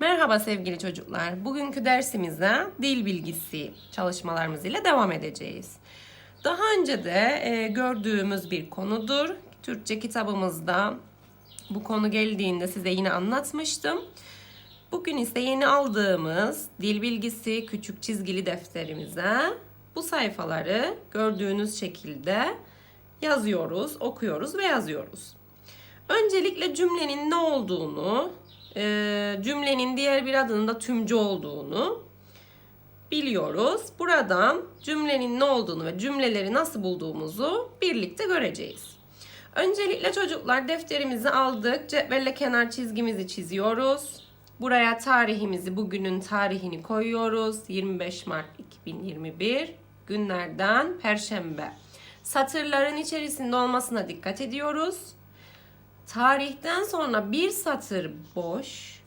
Merhaba sevgili çocuklar. Bugünkü dersimize dil bilgisi çalışmalarımız ile devam edeceğiz. Daha önce de e, gördüğümüz bir konudur. Türkçe kitabımızda bu konu geldiğinde size yine anlatmıştım. Bugün ise yeni aldığımız dil bilgisi küçük çizgili defterimize bu sayfaları gördüğünüz şekilde yazıyoruz, okuyoruz ve yazıyoruz. Öncelikle cümlenin ne olduğunu, e, cümlenin diğer bir adının da tümcü olduğunu biliyoruz. Buradan cümlenin ne olduğunu ve cümleleri nasıl bulduğumuzu birlikte göreceğiz. Öncelikle çocuklar defterimizi aldık. Cetvelle kenar çizgimizi çiziyoruz. Buraya tarihimizi, bugünün tarihini koyuyoruz. 25 Mart 2021 günlerden Perşembe. Satırların içerisinde olmasına dikkat ediyoruz. Tarihten sonra bir satır boş,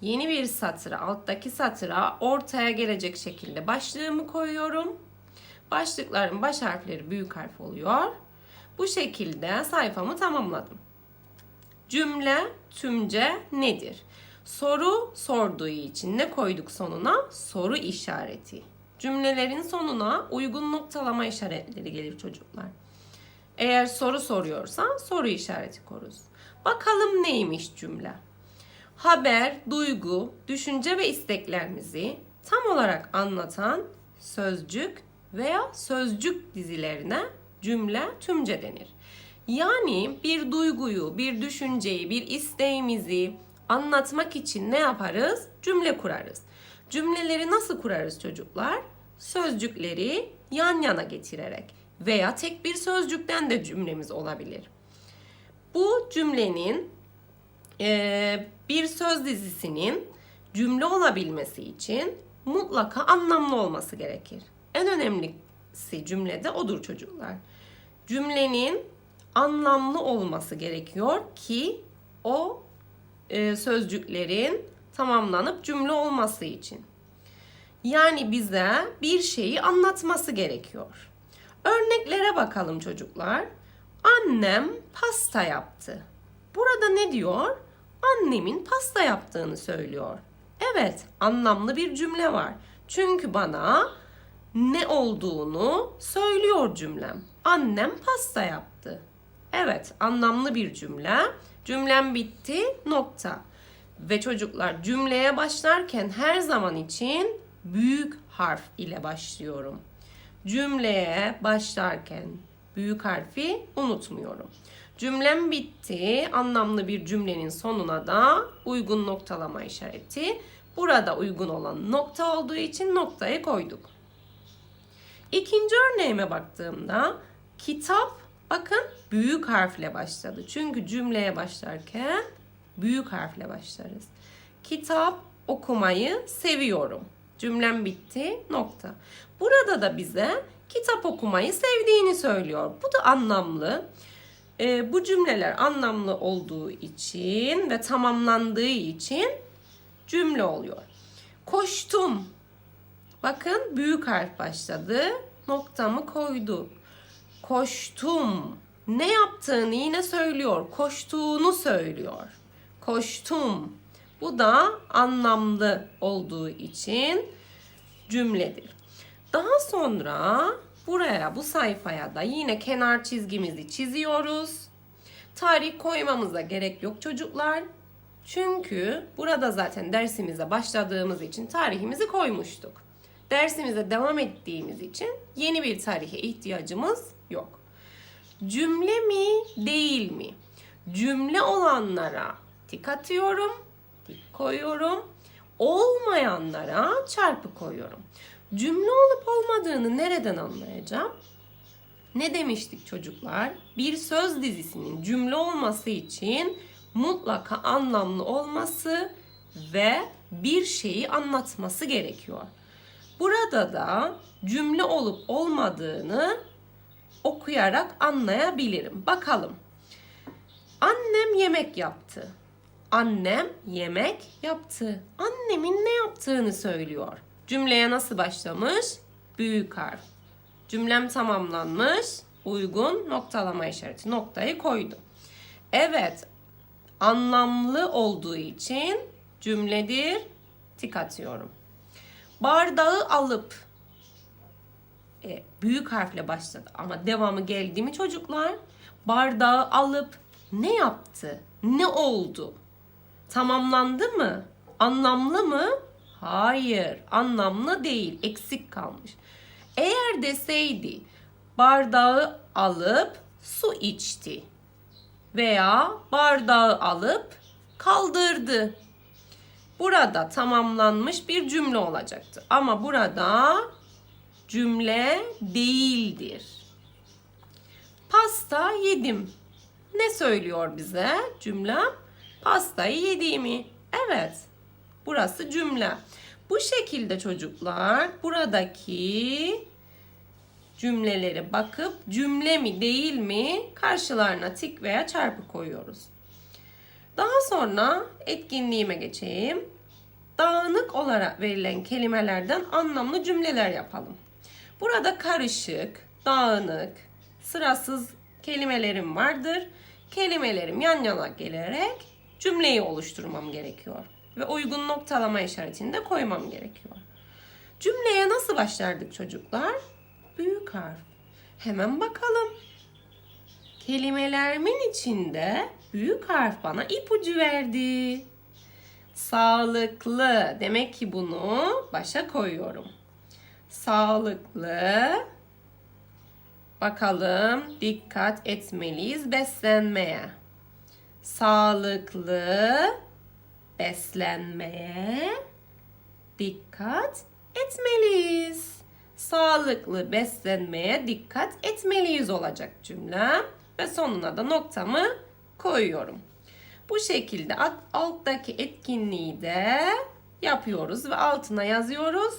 yeni bir satıra, alttaki satıra ortaya gelecek şekilde başlığımı koyuyorum. Başlıkların baş harfleri büyük harf oluyor. Bu şekilde sayfamı tamamladım. Cümle, tümce nedir? Soru sorduğu için ne koyduk sonuna? Soru işareti. Cümlelerin sonuna uygun noktalama işaretleri gelir çocuklar. Eğer soru soruyorsan soru işareti koruz. Bakalım neymiş cümle? Haber, duygu, düşünce ve isteklerimizi tam olarak anlatan sözcük veya sözcük dizilerine cümle tümce denir. Yani bir duyguyu, bir düşünceyi, bir isteğimizi anlatmak için ne yaparız? Cümle kurarız. Cümleleri nasıl kurarız çocuklar? Sözcükleri yan yana getirerek veya tek bir sözcükten de cümlemiz olabilir. Bu cümlenin e, bir söz dizisinin cümle olabilmesi için mutlaka anlamlı olması gerekir. En önemlisi cümlede odur çocuklar. Cümlenin anlamlı olması gerekiyor ki o e, sözcüklerin tamamlanıp cümle olması için. Yani bize bir şeyi anlatması gerekiyor. Örneklere bakalım çocuklar. Annem pasta yaptı. Burada ne diyor? Annemin pasta yaptığını söylüyor. Evet, anlamlı bir cümle var. Çünkü bana ne olduğunu söylüyor cümlem. Annem pasta yaptı. Evet, anlamlı bir cümle. Cümlem bitti, nokta. Ve çocuklar cümleye başlarken her zaman için büyük harf ile başlıyorum cümleye başlarken büyük harfi unutmuyorum. Cümlem bitti. Anlamlı bir cümlenin sonuna da uygun noktalama işareti. Burada uygun olan nokta olduğu için noktayı koyduk. İkinci örneğime baktığımda kitap bakın büyük harfle başladı. Çünkü cümleye başlarken büyük harfle başlarız. Kitap okumayı seviyorum. Cümlem bitti. Nokta. Burada da bize kitap okumayı sevdiğini söylüyor. Bu da anlamlı. E, bu cümleler anlamlı olduğu için ve tamamlandığı için cümle oluyor. Koştum. Bakın büyük harf başladı. Noktamı koydu. Koştum. Ne yaptığını yine söylüyor. Koştuğunu söylüyor. Koştum. Bu da anlamlı olduğu için cümledir. Daha sonra buraya bu sayfaya da yine kenar çizgimizi çiziyoruz. Tarih koymamıza gerek yok çocuklar. Çünkü burada zaten dersimize başladığımız için tarihimizi koymuştuk. Dersimize devam ettiğimiz için yeni bir tarihe ihtiyacımız yok. Cümle mi değil mi? Cümle olanlara tik atıyorum, koyuyorum. Olmayanlara çarpı koyuyorum. Cümle olup olmadığını nereden anlayacağım? Ne demiştik çocuklar? Bir söz dizisinin cümle olması için mutlaka anlamlı olması ve bir şeyi anlatması gerekiyor. Burada da cümle olup olmadığını okuyarak anlayabilirim. Bakalım. Annem yemek yaptı. Annem yemek yaptı. Annemin ne yaptığını söylüyor. Cümleye nasıl başlamış? Büyük harf. Cümlem tamamlanmış. Uygun noktalama işareti. Noktayı koydum. Evet, anlamlı olduğu için cümledir. Tik atıyorum. Bardağı alıp e, büyük harfle başladı ama devamı geldi mi çocuklar? Bardağı alıp ne yaptı? Ne oldu? Tamamlandı mı? Anlamlı mı? Hayır, anlamlı değil. Eksik kalmış. Eğer deseydi bardağı alıp su içti veya bardağı alıp kaldırdı. Burada tamamlanmış bir cümle olacaktı. Ama burada cümle değildir. Pasta yedim. Ne söylüyor bize cümle? Pastayı yediğimi. Evet. Burası cümle. Bu şekilde çocuklar buradaki cümlelere bakıp cümle mi değil mi karşılarına tik veya çarpı koyuyoruz. Daha sonra etkinliğime geçeyim. Dağınık olarak verilen kelimelerden anlamlı cümleler yapalım. Burada karışık, dağınık, sırasız kelimelerim vardır. Kelimelerim yan yana gelerek cümleyi oluşturmam gerekiyor. Ve uygun noktalama işaretini de koymam gerekiyor. Cümleye nasıl başlardık çocuklar? Büyük harf. Hemen bakalım. Kelimelerimin içinde büyük harf bana ipucu verdi. Sağlıklı. Demek ki bunu başa koyuyorum. Sağlıklı. Bakalım dikkat etmeliyiz beslenmeye. Sağlıklı beslenmeye dikkat etmeliyiz. Sağlıklı beslenmeye dikkat etmeliyiz olacak cümlem ve sonuna da noktamı koyuyorum. Bu şekilde alt- alttaki etkinliği de yapıyoruz ve altına yazıyoruz.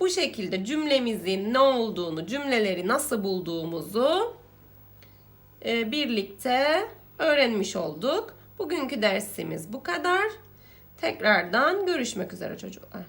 Bu şekilde cümlemizin ne olduğunu, cümleleri nasıl bulduğumuzu e, birlikte öğrenmiş olduk. Bugünkü dersimiz bu kadar. Tekrardan görüşmek üzere çocuklar.